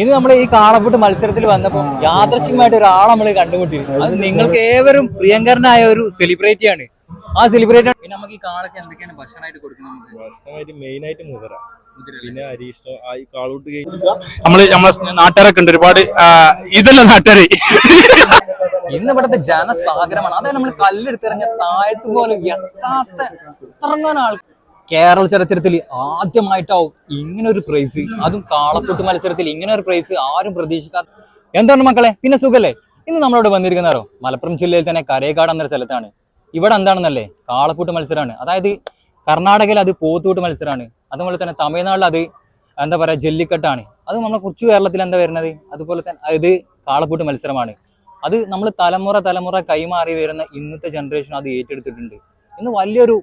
ഇന്ന് നമ്മൾ ഈ കാളപ്പെട്ട് മത്സരത്തിൽ വന്നപ്പോൾ യാദൃശ്യമായിട്ട് ഒരാളെ നമ്മൾ കണ്ടുമുട്ടിയിരുന്നു അത് നിങ്ങൾക്ക് ഏവരും പ്രിയങ്കരനായ ഒരു സെലിബ്രിറ്റി ആണ്. ആ സെലിബ്രിറ്റി പിന്നെ നമുക്ക് ഈ കാളൊക്കെ എന്തൊക്കെയാണ് ഭക്ഷണമായിട്ട് കൊടുക്കുന്നത് ഭക്ഷണമായിട്ട് മെയിൻ ആയിട്ട് മുതിര. പിന്നെ അരിഷ്ടം ആ ഈ കാളൂട്ട് കഴിഞ്ഞ് നമ്മൾ നമ്മളെ നാട്ടുകാരൊക്കെ ഉണ്ട് ഒരുപാട് ഇതല്ല നാട്ടുകാര്? ഇന്ന് ഇവിടുത്തെ ജനസാഗരമാണ്. അതായത് നമ്മൾ കല്ലെടുത്തിറങ്ങിയ താഴത്ത് പോലെ എത്താത്ത ഇത്രങ്ങാൻ ആൾ കേരള ചരിത്രത്തിൽ ആദ്യമായിട്ടാവും ഇങ്ങനെ ഒരു പ്രൈസ് അതും കാളക്കൂട്ട് മത്സരത്തിൽ ഇങ്ങനെ ഒരു പ്രൈസ് ആരും പ്രതീക്ഷിക്കാത്ത എന്താണ് മക്കളെ? പിന്നെ സുഖല്ലേ? ഇന്ന് നമ്മളോട് വന്നിരിക്കുന്നവരോ മലപ്പുറം ജില്ലയിൽ തന്നെ കരേക്കാട് എന്നൊരു സ്ഥലത്താണ്. ഇവിടെ എന്താണെന്നല്ലേ? കാളക്കൂട്ട് മത്സരമാണ്. അതായത് കർണാടകയിൽ അത് പോത്തുകൂട്ട് മത്സരമാണ്. അതുപോലെ തന്നെ തമിഴ്നാട്ടിൽ അത് എന്താ പറയുക ജല്ലിക്കെട്ടാണ്. അത് നമ്മളെ കുറച്ച് കേരളത്തിൽ എന്താ വരുന്നത്? അതുപോലെ തന്നെ ഇത് കാളപ്പൂട്ട് മത്സരമാണ്. അത് നമ്മൾ തലമുറ തലമുറ കൈമാറി വരുന്ന ഇന്നത്തെ ജനറേഷൻ അത് ഏറ്റെടുത്തിട്ടുണ്ട്. ഇന്ന് വലിയൊരു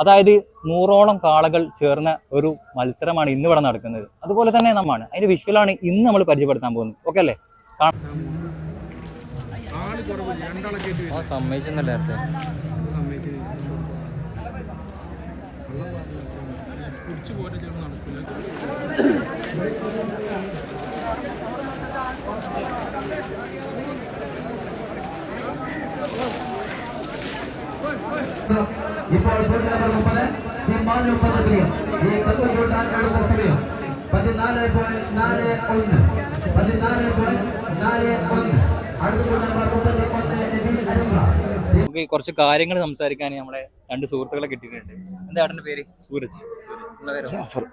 അതായത് നൂറോളം കാളകൾ ചേർന്ന ഒരു മത്സരമാണ് ഇന്ന് ഇവിടെ നടക്കുന്നത്. അതുപോലെ തന്നെ നമ്മാണ്. അതിന്റെ വിഷ്വലാണ് ഇന്ന് നമ്മൾ പരിചയപ്പെടുത്താൻ പോകുന്നത്. ഓക്കെ അല്ലേ? സമ്മതിച്ചെന്നല്ലേ ഇപ്പോൾ ഗോൾ നമ്പർ മുപ്പത് സിംബാൽ മുപ്പത് ഈ കത്ത് കൂട്ടാൻ എടുത്ത സമയം പതിനാല് പോയിന്റ് നാല് ഒന്ന്. പതിനാല് പോയിന്റ് നാല് ഒന്ന്. അടുത്ത ബൂത്ത് നമ്പർ മുപ്പത്തി ഒന്ന് നബീൽ അരിമ്പ്ര നമുക്ക് കുറച്ച് കാര്യങ്ങൾ സംസാരിക്കാൻ നമ്മളെ രണ്ട് സുഹൃത്തുക്കളെ കിട്ടിയിട്ടുണ്ട്. എന്താ ഏട്ടന്റെ പേര്? സൂരജ്. പേരോ? ജാഫർ.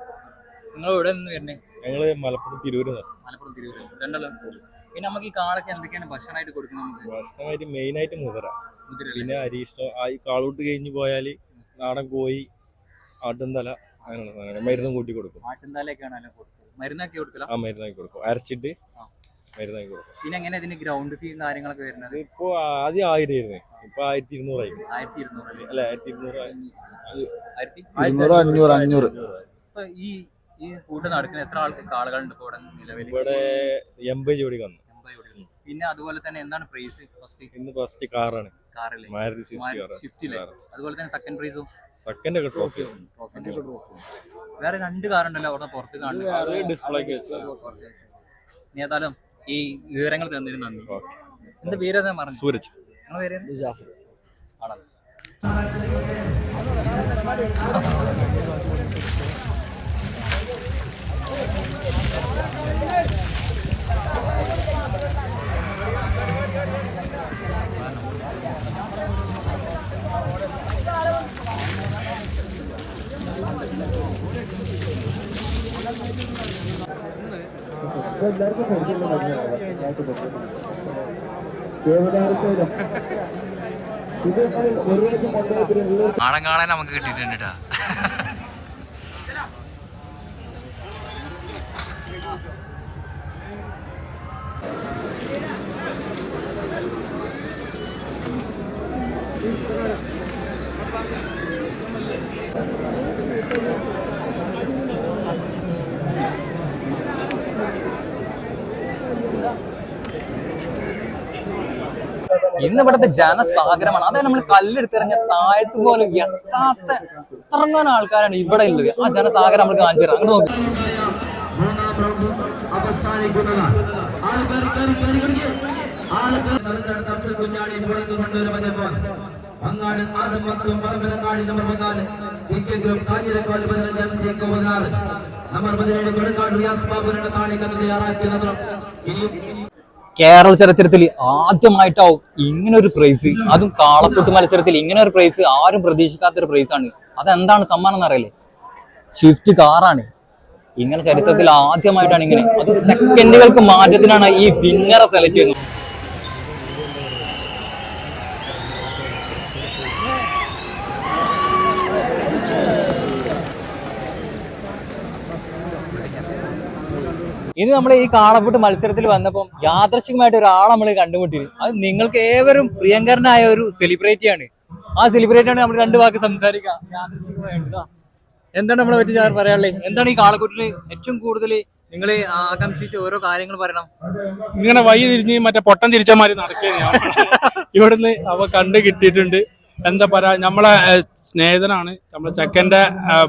നിങ്ങൾ എവിടെ നിന്ന് വരുന്നേ? ഞങ്ങൾ മലപ്പുറം തിരൂര് മലപ്പുറം തിരൂര്. രണ്ടല്ലോ പിന്നെ നമുക്ക് ഈ കാളൊക്കെ എന്തൊക്കെയാണ് ഭക്ഷണമായിട്ട് കൊടുക്കുന്നത് നമുക്ക്? ഭക്ഷണമായിട്ട് മെയിൻ ആയിട്ട് മുതിരല്ലേ? പിന്നെ അരിഷ്ടം ആ ഈ കാളൂട്ട് കഴിഞ്ഞ് പോയാൽ നാടൻ കോഴി ആട്ടുംതല അങ്ങനെയുള്ള സാധനങ്ങൾ മരുന്നും കൂട്ടി കൊടുക്കും. ആട്ടിൻതാലൊക്കെയാണ് അല്ല കൊടുക്കുന്നത് മരുന്നൊക്കെ കൊടുക്കില്ല ആ മരുന്നാക്കി കൊടുക്കും. അരച്ചിട്ട്. മരുന്നാക്കി കൊടുക്കും. പിന്നെ എങ്ങനെ ഇതിന് ഗ്രൗണ്ട് ഫീ കാര്യങ്ങളൊക്കെ വരുന്നത്? ഇപ്പൊ ആദ്യം ആയിരം ആയിരുന്നു ഇപ്പൊ ആയിരത്തി ഇരുന്നൂറായി ആയിരത്തി ഇരുന്നൂറ് അല്ലേ ആയിരത്തി ഇരുന്നൂറ് അഞ്ഞൂറ് അഞ്ഞൂറ്. ഈ ഈ കൂട്ട് നടക്കുന്ന എത്ര ആൾക്ക് ആളുകളുണ്ട് ഇപ്പൊ ഇവിടെ നിലവിൽ ഇവിടെ എൺപത് ജോഡി വന്നു. പിന്നെ അതുപോലെ തന്നെ എന്താണ് പ്രൈസ് ഫസ്റ്റ് ഇന്ന് ഫസ്റ്റ് കാറാണ് കാർ അതുപോലെ തന്നെ സെക്കൻഡ് പ്രൈസും സെക്കൻഡ് ട്രോഫി വേറെ രണ്ട് കാറുണ്ടല്ലോ അവിടെ പുറത്ത് കാണുന്നത് ഏതായാലും ഈ വിവരങ്ങൾ തന്നതിന് നന്ദി. എന്റെ പേര് പറഞ്ഞു സൂരജ് ആണം കാണാൻ നമുക്ക് കിട്ടിയിട്ടുണ്ട് ട്ടാ. ഇന്ന് ഇവിടുത്തെ ജനസാഗരമാണ് അതായത് നമ്മൾ കല്ലെടുത്തിറങ്ങിയ താഴത്ത് പോലെ എത്താത്ത ഇറങ്ങാൻ ആൾക്കാരാണ് ഇവിടെ ഉള്ളത് ആ ജനസാഗരം നമ്മൾ കാണിച്ചു തരാം അങ്ങോട്ട് നോക്കി അവസാനിക്കുന്നതാണ് അഫ്സൽ കുഞ്ഞാണി പുറത്തു number C K group Kanjirakkad number പതിനേഴ് കൊടുക്കാട് റിയാസ് ഇനിയും കേരള ചരിത്രത്തിൽ ആദ്യമായിട്ടാവും ഇങ്ങനെ ഒരു പ്രൈസ് അതും കാളക്കൂട്ട് മത്സരത്തിൽ ഇങ്ങനെ ഒരു പ്രൈസ് ആരും പ്രതീക്ഷിക്കാത്ത ഒരു പ്രൈസ് ആണ്. അതെന്താണ് സമ്മാനം എന്നറിയില്ലേ സ്വിഫ്റ്റ് കാറാണ് ഇങ്ങനെ ചരിത്രത്തിൽ ആദ്യമായിട്ടാണ് ഇങ്ങനെ. അത് സെക്കൻഡുകൾക്ക് മാറ്റത്തിനാണ് ഈ വിന്നറെ സെലക്ട് ചെയ്യുന്നത്. ഇനി നമ്മൾ ഈ കാളപ്പെട്ട് മത്സരത്തിൽ വന്നപ്പോൾ യാദർശികമായിട്ട് ഒരാളെ നമ്മൾ കണ്ടുമുട്ടി അത് നിങ്ങൾക്ക് ഏവരും പ്രിയങ്കരനായ ഒരു സെലിബ്രിറ്റിയാണ് ആ സെലിബ്രിറ്റി ആണ് നമ്മൾ രണ്ട് വാക്ക് സംസാരിക്കാം. എന്താണ് നമ്മളെ പറ്റി സാർ പറയാനുള്ളത് എന്താണ് ഈ കാളക്കൂട്ടിൽ ഏറ്റവും കൂടുതൽ നിങ്ങൾ ആകാംക്ഷിച്ച ഓരോ കാര്യങ്ങൾ പറയണം? ഇങ്ങനെ വഴി തിരിഞ്ഞ് മറ്റേ പൊട്ടം തിരിച്ച നടക്കുക നടക്കുകയാണ് ഇവിടുന്ന് അവ കണ്ടു കിട്ടിയിട്ടുണ്ട്. എന്താ പറയാ നമ്മളെ സ്നേഹിതനാണ്. നമ്മളെ ചെക്കന്റെ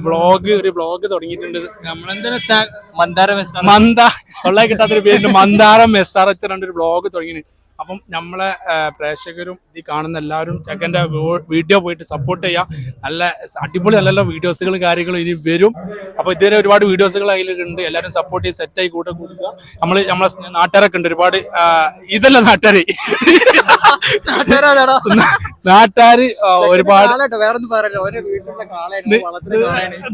ബ്ലോഗ് ഒരു ബ്ലോഗ് തുടങ്ങിയിട്ടുണ്ട്. നമ്മളെന്തിനാ മന്ദാര മന്ദ കൊള്ളായി കിട്ടാത്തൊരു പേരുണ്ട്. മന്ദാരം എസ് ആർ എച്ച് ഒരു ബ്ലോഗ് തുടങ്ങി അപ്പം നമ്മളെ പ്രേക്ഷകരും ഇത് കാണുന്ന എല്ലാവരും ചെക്കന്റെ വീഡിയോ പോയിട്ട് സപ്പോർട്ട് ചെയ്യാം നല്ല അടിപൊളി നല്ല നല്ല വീഡിയോസുകളും കാര്യങ്ങളും ഇനി വരും. അപ്പോൾ ഇതുവരെ ഒരുപാട് വീഡിയോസുകൾ അതിലുണ്ട്. എല്ലാവരും സപ്പോർട്ട് ചെയ്ത് സെറ്റായി കൂടെ കൂടുക. നമ്മൾ നമ്മളെ നാട്ടുകാരൊക്കെ ഉണ്ട് ഒരുപാട് ഇതല്ല നാട്ടുകാർ നാട്ടുകാര് ആ, ഒരുപാട്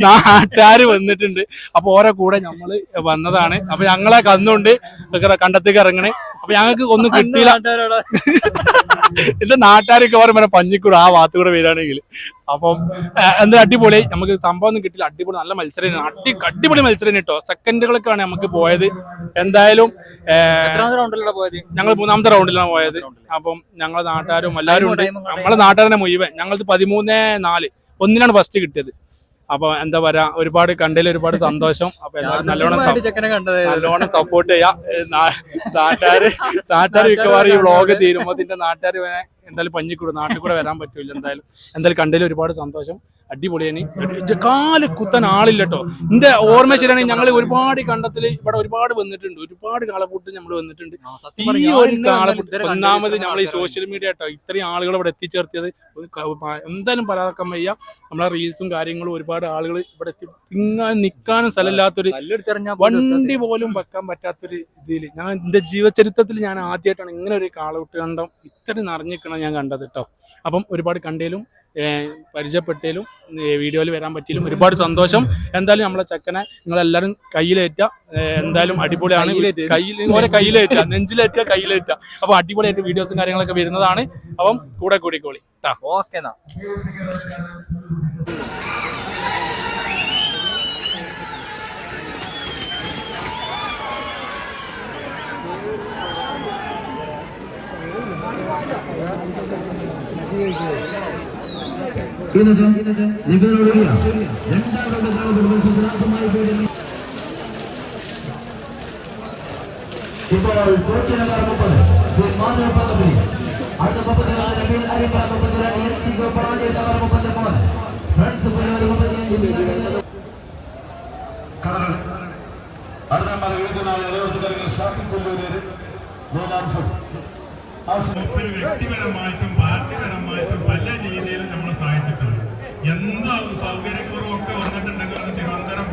നാട്ടുകാര് വന്നിട്ടുണ്ട്. അപ്പൊ ഓരോ കൂടെ നമ്മൾ വന്നതാണ്. അപ്പൊ ഞങ്ങളെ കന്നുകൊണ്ട് കണ്ടത്തേക്ക് ഇറങ്ങണേ. അപ്പൊ ഞങ്ങൾക്ക് ഒന്നും കിട്ടിയില്ല. എന്റെ നാട്ടുകാരൊക്കെ പറയുമ്പോൾ പഞ്ഞിക്കൂർ ആ ഭാഗത്ത് കൂടെ വരികയാണെങ്കിൽ. അപ്പം എന്താ അടിപൊളി. നമുക്ക് സംഭവം ഒന്നും കിട്ടില്ല. അടിപൊളി നല്ല മത്സരം അടി അടിപൊളി മത്സരം കേട്ടോ. സെക്കൻഡുകളൊക്കെയാണ് നമുക്ക് പോയത്. എന്തായാലും ഞങ്ങൾ മൂന്നാമത്തെ റൗണ്ടിലാണ് പോയത്. അപ്പം ഞങ്ങളെ നാട്ടുകാരും എല്ലാവരും ഉണ്ട്. നമ്മളെ നാട്ടുകാരനെ മുഴുവൻ. ഞങ്ങൾക്ക് പതിമൂന്ന് നാല് ഒന്നിനാണ് ഫസ്റ്റ് കിട്ടിയത്. അപ്പൊ എന്താ പറയാ ഒരുപാട് കണ്ടതിൽ ഒരുപാട് സന്തോഷം. അപ്പൊ എല്ലാവരും നല്ലോണം നല്ലോണം സപ്പോർട്ട് ചെയ്യാം. നാട്ടുകാര് നാട്ടുകാർ മിക്കവാറും ഈ വ്ളോഗ് തീരുമ്പോ നാട്ടുകാർ എന്തായാലും പഞ്ഞിക്കൂടെ. നാട്ടിൽ കൂടെ വരാൻ പറ്റൂല എന്തായാലും. എന്തായാലും കണ്ടതിൽ ഒരുപാട് സന്തോഷം. അടിപൊളിയാണ് കാൽ കുത്താൻ ആളില്ല കേട്ടോ എന്റെ ഓർമ്മ ശരിയാണെങ്കിൽ ഞങ്ങൾ ഒരുപാട് കണ്ടത്തിൽ ഇവിടെ ഒരുപാട് വന്നിട്ടുണ്ട്. ഒരുപാട് കാളക്കൂട്ട് നമ്മൾ വന്നിട്ടുണ്ട്. ഈ ഒരു കാളക്കൂട്ട് ഒന്നാമത് നമ്മൾ ഈ സോഷ്യൽ മീഡിയ കേട്ടോ ഇത്രയും ആളുകൾ ഇവിടെ എത്തിച്ചേർത്തിയത്. എന്തായാലും പരാക്കാൻ വയ്യ. നമ്മളെ റീൽസും കാര്യങ്ങളും ഒരുപാട് ആളുകൾ ഇവിടെ എത്തി. തിങ്ങാൻ നിൽക്കാനും സ്ഥലമില്ലാത്തൊരു വണ്ടി പോലും വെക്കാൻ പറ്റാത്തൊരു ഇതിൽ ഞാൻ എന്റെ ജീവചരിത്രത്തിൽ ഞാൻ ആദ്യമായിട്ടാണ് ഇങ്ങനെ ഒരു കാളക്കൂട്ട് കണ്ടം. ഇത്രയും നിറഞ്ഞിക്കണം ഞാൻ കണ്ടത് കേട്ടോ അപ്പം ഒരുപാട് കണ്ടേലും പരിചയപ്പെട്ടേലും വീഡിയോയിൽ വരാൻ പറ്റിയാലും ഒരുപാട് സന്തോഷം. എന്തായാലും നമ്മളെ ചെക്കനെ നിങ്ങളെല്ലാവരും കയ്യിലേറ്റ. എന്തായാലും അടിപൊളിയാണ്. കയ്യിൽ ഓരോ കയ്യിലേറ്റ. നെഞ്ചിലേറ്റ കയ്യിലേറ്റ. അപ്പൊ അടിപൊളിയായിട്ട് വീഡിയോസും കാര്യങ്ങളൊക്കെ വരുന്നതാണ്. അപ്പം കൂടെ കൂടിക്കോളി. ഓക്കെ എന്നാ. ഇന്നത് നിബിനോടുകൂടിയ രണ്ടാമത്തെ കാലഘട്ട മത്സരത്തിലാദ്യമായി പേര് ഇപ്പോൾ കോട്ടി നമ്പർ മുപ്പത് സിമാനു പദവി അടുത്ത മുപ്പത്തിനാല് നബീൽ അരിപ്പ മുപ്പത്തിരണ്ട് എൻ സി പരാജയ നമ്പർ മുപ്പത്തി മൂന്ന് ഫ്രണ്ട്സ് പുല്ലൂർ മുപ്പത്തിയഞ്ച് അടുത്ത എഴുപത്തിനാല് നിലനിർത്തുകാരങ്ങൾ ഷാഫി കൊല്ലൂര് മൂന്നാം സം. ആ സം- ഒരു വ്യക്തിപരമായിട്ടും പാർട്ടിപരമായിട്ടും പല രീതിയിലും നമ്മളെ സഹായിച്ചിട്ടുണ്ട്. എന്താ സൗകര്യക്കുറവൊക്കെ വന്നിട്ടുണ്ടെങ്കിൽ തിരുവനന്തപുരം